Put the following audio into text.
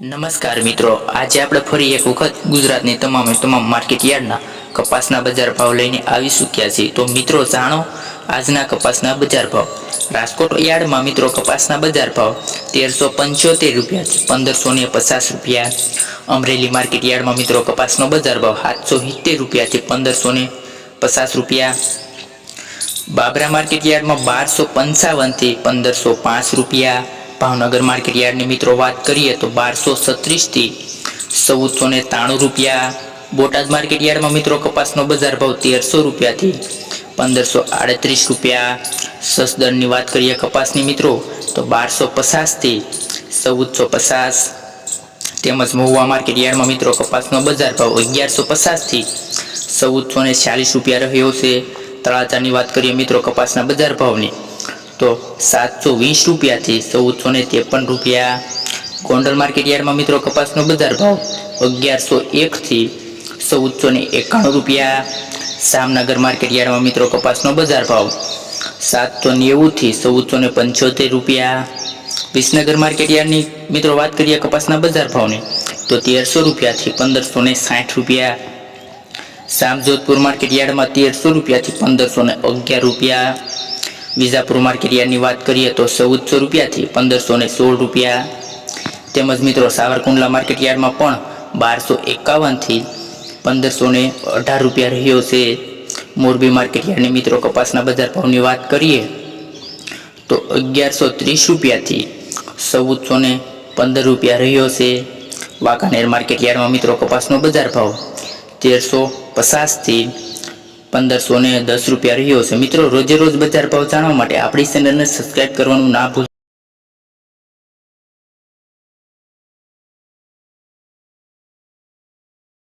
નમસ્કાર મિત્રો, આજે આપણે ફરી એક વખત ગુજરાતની તમામે તમામ માર્કેટ યાર્ડના કપાસના બજાર ભાવ લઈને આવી ચૂક્યા છીએ. તો મિત્રો, જાણો, આજના કપાસના બજાર ભાવ. રાજકોટ યાર્ડમાં મિત્રો કપાસના બજાર ભાવ તેરસો પંચોતેર રૂપિયા પંદરસો ને પચાસ રૂપિયા. અમરેલી માર્કેટ યાર્ડમાં મિત્રો કપાસનો બજાર ભાવ સાતસો સિત્તેર રૂપિયાથી પંદરસો ને પચાસ રૂપિયા. બાબરા માર્કેટ યાર્ડમાં બારસો પંચાવનથી પંદરસો પાંચ રૂપિયા. ભાવનગર માર્કેટ યાર્ડની મિત્રો વાત કરીએ તો બારસો છત્રીસથી ચૌદસો ને ત્રાણું રૂપિયા. બોટાદ માર્કેટ યાર્ડમાં મિત્રો કપાસનો બજાર ભાવ તેરસો રૂપિયાથી પંદરસો આડત્રીસ રૂપિયા. સસદરની વાત કરીએ કપાસની મિત્રો તો બારસો પચાસથી ચૌદસો પચાસ. તેમજ મહુવા માર્કેટ યાર્ડમાં મિત્રો કપાસનો બજાર ભાવ અગિયારસો પચાસથી ચૌદસો ને રૂપિયા રહ્યો છે. તળાજાની વાત કરીએ મિત્રો કપાસના બજાર ભાવની. તો સાતસો વીસ રૂપિયાથી ચૌદસો ને ત્રેપન રૂપિયા. ગોંડલ માર્કેટ યાર્ડમાં મિત્રો કપાસનો બજાર ભાવ અગિયારસો એકથી ચૌદસો ને એકાણું રૂપિયા. જામનગર માર્કેટ યાર્ડમાં મિત્રો કપાસનો બજાર ભાવ સાતસો નેવુંથી ચૌદસો ને પંચોતેર રૂપિયા. વિસનગર માર્કેટ યાર્ડની મિત્રો વાત કરીએ કપાસના બજાર ભાવની, તો તેરસો રૂપિયાથી પંદરસો ને સાઠ રૂપિયા. શામજોધપુર માર્કેટ યાર્ડમાં તેરસો રૂપિયાથી પંદરસો ને અગિયાર રૂપિયા. વિજાપુર માર્કેટ યાર્ડની વાત કરીએ તો ચૌદસો રૂપિયાથી પંદરસો ને સોળ રૂપિયા. તેમજ મિત્રો સાવરકુંડલા માર્કેટ યાર્ડમાં પણ બારસો એકાવનથી પંદરસો ને અઢાર રૂપિયા રહ્યો છે. મોરબી માર્કેટ યાર્ડની મિત્રો કપાસના બજાર ભાવની વાત કરીએ તો અગિયારસો ત્રીસ રૂપિયાથી ચૌદસો ને પંદર રૂપિયા રહ્યો છે. વાંકાનેર માર્કેટ યાર્ડમાં મિત્રો કપાસનો બજાર ભાવ તેરસો પચાસથી પંદરસો ને દસ રૂપિયા રહ્યો છે. મિત્રો, રોજે રોજ બજાર પહોંચાડવા માટે આપણી ચેનલને સબસ્ક્રાઇબ કરવાનું ના ભૂલ